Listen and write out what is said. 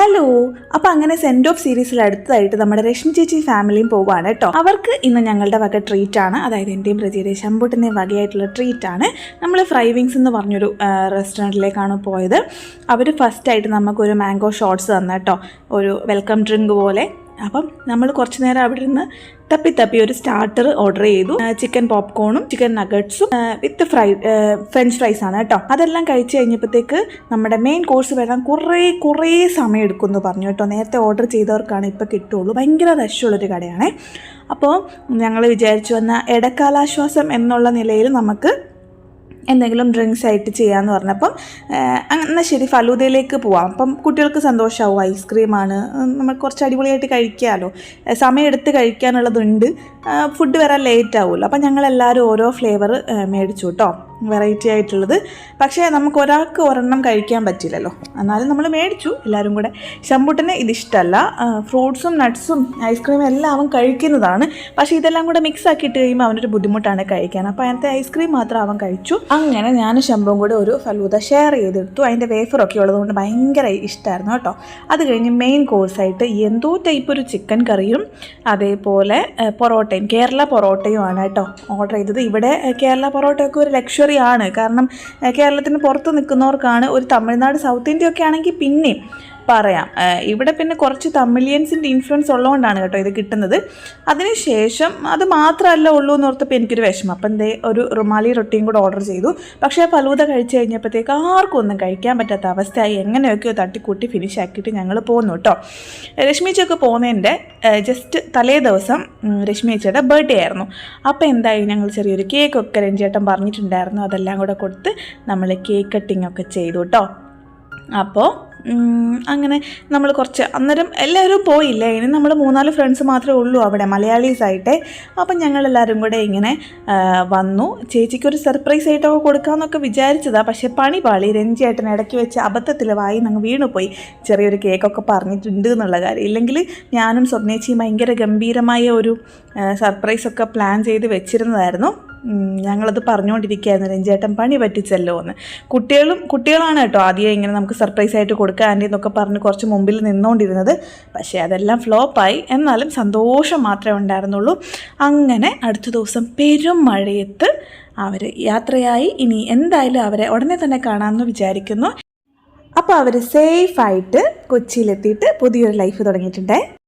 Hello അപ്പോൾ അങ്ങനെ send off സീരീസിൽ അടുത്തതായിട്ട് നമ്മുടെ രശ്മി ചേച്ചി ഫാമിലിയും പോവാണ് കേട്ടോ അവർക്ക് ഇന്ന് ഞങ്ങളുടെ വക ട്രീറ്റ് ആണ്. അതായത് എന്റെയും പ്രജയുടെ ശമ്പൂട്ടിന്റെയും വകയായിട്ടുള്ള ട്രീറ്റ് ആണ്. നമ്മൾ ഫ്രൈവിങ്സ് എന്ന് പറഞ്ഞൊരു റെസ്റ്റോറന്റിലേക്കാണ് പോയത്. അവർ ഫസ്റ്റായിട്ട് നമുക്കൊരു മാംഗോ ഷോർട്സ് തന്ന കേട്ടോ ഒരു വെൽക്കം ഡ്രിങ്ക് പോലെ അപ്പം നമ്മൾ കുറച്ച് നേരം അവിടെ നിന്ന് തപ്പി തപ്പി ഒരു സ്റ്റാർട്ടർ ഓർഡർ ചെയ്തു. ചിക്കൻ പോപ്കോണും ചിക്കൻ നഗറ്റ്സും വിത്ത് ഫ്രൈ ഫ്രഞ്ച് ഫ്രൈസ് ആണ് കേട്ടോ. അതെല്ലാം കഴിച്ച് കഴിഞ്ഞപ്പോഴത്തേക്ക് നമ്മുടെ മെയിൻ കോഴ്സ് വരാൻ കുറേ കുറേ സമയം എടുക്കുമെന്ന് പറഞ്ഞു കേട്ടോ. നേരത്തെ ഓർഡർ ചെയ്തവർക്കാണ് ഇപ്പോൾ കിട്ടുള്ളൂ ഭയങ്കര റഷുള്ളൊരു കടയാണേ. അപ്പോൾ ഞങ്ങൾ വിചാരിച്ചു വന്ന ഇടക്കാലാശ്വാസം എന്നുള്ള നിലയിൽ നമുക്ക് എന്തെങ്കിലും ഡ്രിങ്ക്സ് ആയിട്ട് ചെയ്യാമെന്ന് പറഞ്ഞപ്പം എന്നാൽ ശരി ഫലൂദയിലേക്ക് പോവാം. അപ്പം കുട്ടികൾക്ക് സന്തോഷമാവും ഐസ്ക്രീമാണ്. നമ്മൾ കുറച്ച് അടിപൊളിയായിട്ട് കഴിക്കാമല്ലോ സമയം എടുത്ത് കഴിക്കാനുള്ളതുണ്ട്. ഫുഡ് വരാൻ ലേറ്റ് ആവുമല്ലോ. അപ്പം ഞങ്ങളെല്ലാവരും ഓരോ ഫ്ലേവർ മേടിച്ചു കേട്ടോ. വെറൈറ്റി ആയിട്ടുള്ളത്. പക്ഷേ നമുക്ക് ഒരാൾക്ക് ഒരെണ്ണം കഴിക്കാൻ പറ്റില്ലല്ലോ. എന്നാലും നമ്മൾ മേടിച്ചു എല്ലാവരും കൂടെ. ശമ്പൂട്ടിന് ഇതിഷ്ടമല്ല ഫ്രൂട്ട്സും നട്ട്സും ഐസ്ക്രീമും എല്ലാം അവൻ കഴിക്കുന്നതാണ്. പക്ഷേ ഇതെല്ലാം കൂടെ മിക്സ് ആക്കിയിട്ട് കഴിയുമ്പോൾ അവനൊരു ബുദ്ധിമുട്ടാണ് കഴിക്കാൻ. അപ്പോൾ അതിനകത്തെ ഐസ്ക്രീം മാത്രം അവൻ കഴിച്ചു. അങ്ങനെ ഞാൻ ശമ്പും കൂടെ ഒരു ഫലൂത ഷെയർ ചെയ്തെടുത്തു. അതിന്റെ വേഫറൊക്കെ ഉള്ളതുകൊണ്ട് ഭയങ്കര ഇഷ്ടമായിരുന്നു കേട്ടോ. അത് കഴിഞ്ഞ് മെയിൻ കോഴ്സായിട്ട് എന്തോ ടൈപ്പ് ഒരു ചിക്കൻ കറിയും അതേപോലെ പൊറോട്ടയും കേരള പൊറോട്ടയും ആണ് കേട്ടോ ഓർഡർ ചെയ്തത്. ഇവിടെ കേരള പൊറോട്ടയൊക്കെ ഒരു ലക്ഷറി ആണ്. കാരണം കേരളത്തിന് പുറത്ത് നിൽക്കുന്നവർക്കാണ് ഒരു തമിഴ്നാട് സൗത്ത് ഇന്ത്യ ഒക്കെ ആണെങ്കിൽ പിന്നെയും പറയാം. ഇവിടെ പിന്നെ കുറച്ച് തമിലിയൻസിന്റെ ഇൻഫ്ലുവൻസ് ഉള്ളതുകൊണ്ടാണ് കേട്ടോ ഇത് കിട്ടുന്നത്. അതിനുശേഷം അത് മാത്രമല്ല ഉള്ളൂ എന്ന് ഓർത്തപ്പോൾ എനിക്കൊരു വിഷമം. അപ്പം എന്തേ ഒരു റുമാലി റൊട്ടിയും കൂടെ ഓർഡർ ചെയ്തു. പക്ഷേ ഫലൂദ കഴിച്ചു കഴിഞ്ഞപ്പോഴത്തേക്ക് ആർക്കും ഒന്നും കഴിക്കാൻ പറ്റാത്ത അവസ്ഥയായി എങ്ങനെയൊക്കെയോ തട്ടിക്കൂട്ടി ഫിനിഷ് ആക്കിയിട്ട് ഞങ്ങൾ പോന്നു കേട്ടോ. രശ്മിച്ചൊക്കെ പോകുന്നതിന്റെ ജസ്റ്റ് തലേ ദിവസം രശ്മി രശ്മിച്ചയുടെ ബർത്ത്ഡേ ആയിരുന്നു. അപ്പോൾ എന്തായി? ഞങ്ങൾ ചെറിയൊരു കേക്കൊക്കെ രഞ്ജേട്ടൻ പറഞ്ഞിട്ടുണ്ടായിരുന്നു. അതെല്ലാം കൂടെ കൊടുത്ത് നമ്മൾ കേക്ക് കട്ടിംഗ് ഒക്കെ ചെയ്തു കേട്ടോ. അപ്പോൾ അങ്ങനെ നമ്മൾ കുറച്ച് അന്നേരം എല്ലാവരും പോയില്ല? ഇനി നമ്മൾ മൂന്നാൽ ഫ്രണ്ട്സ് മാത്രമേ ഉള്ളൂ അവിടെ മലയാളീസ് ആയിട്ടേ. അപ്പം ഞങ്ങളെല്ലാവരും കൂടെ ഇങ്ങനെ വന്നു. ചേച്ചിക്കൊരു സർപ്രൈസ് ആയിട്ടൊക്കെ കൊടുക്കാമെന്നൊക്കെ വിചാരിച്ചതാണ് പക്ഷേ പണി പാളി. രഞ്ജിയേട്ടൻ ഇടയ്ക്ക് വെച്ച് അബദ്ധത്തിൽ വായി അങ്ങ് വീണുപോയി. ചെറിയൊരു കേക്കൊക്കെ പറഞ്ഞിട്ടുണ്ട് എന്നുള്ള കാര്യം. ഇല്ലെങ്കിൽ ഞാനും സ്വപ്നേച്ചിയും ഭയങ്കര ഗംഭീരമായ ഒരു സർപ്രൈസൊക്കെ പ്ലാൻ ചെയ്ത് വെച്ചിരുന്നതായിരുന്നു. ഞങ്ങളത് പറഞ്ഞുകൊണ്ടിരിക്കുകയായിരുന്നു. രഞ്ജേട്ടൻ പണി പറ്റിച്ചല്ലോ എന്ന്. കുട്ടികളും കുട്ടികളാണ് കേട്ടോ ആദ്യം ഇങ്ങനെ നമുക്ക് സർപ്രൈസ് ആയിട്ട് കൊടുക്കുക ആന്റി എന്നൊക്കെ പറഞ്ഞ് കുറച്ച് മുമ്പിൽ നിന്നുകൊണ്ടിരുന്നത്. പക്ഷേ അതെല്ലാം ഫ്ലോപ്പായി എന്നാലും സന്തോഷം മാത്രമേ ഉണ്ടായിരുന്നുള്ളൂ. അങ്ങനെ അടുത്ത ദിവസം പെരും മഴയത്ത് അവർ യാത്രയായി. ഇനി എന്തായാലും അവരെ ഉടനെ തന്നെ കാണാമെന്ന് വിചാരിക്കുന്നു. അപ്പോൾ അവർ സേഫായിട്ട് കൊച്ചിയിലെത്തിയിട്ട് പുതിയൊരു ലൈഫ് തുടങ്ങിയിട്ടുണ്ടേ.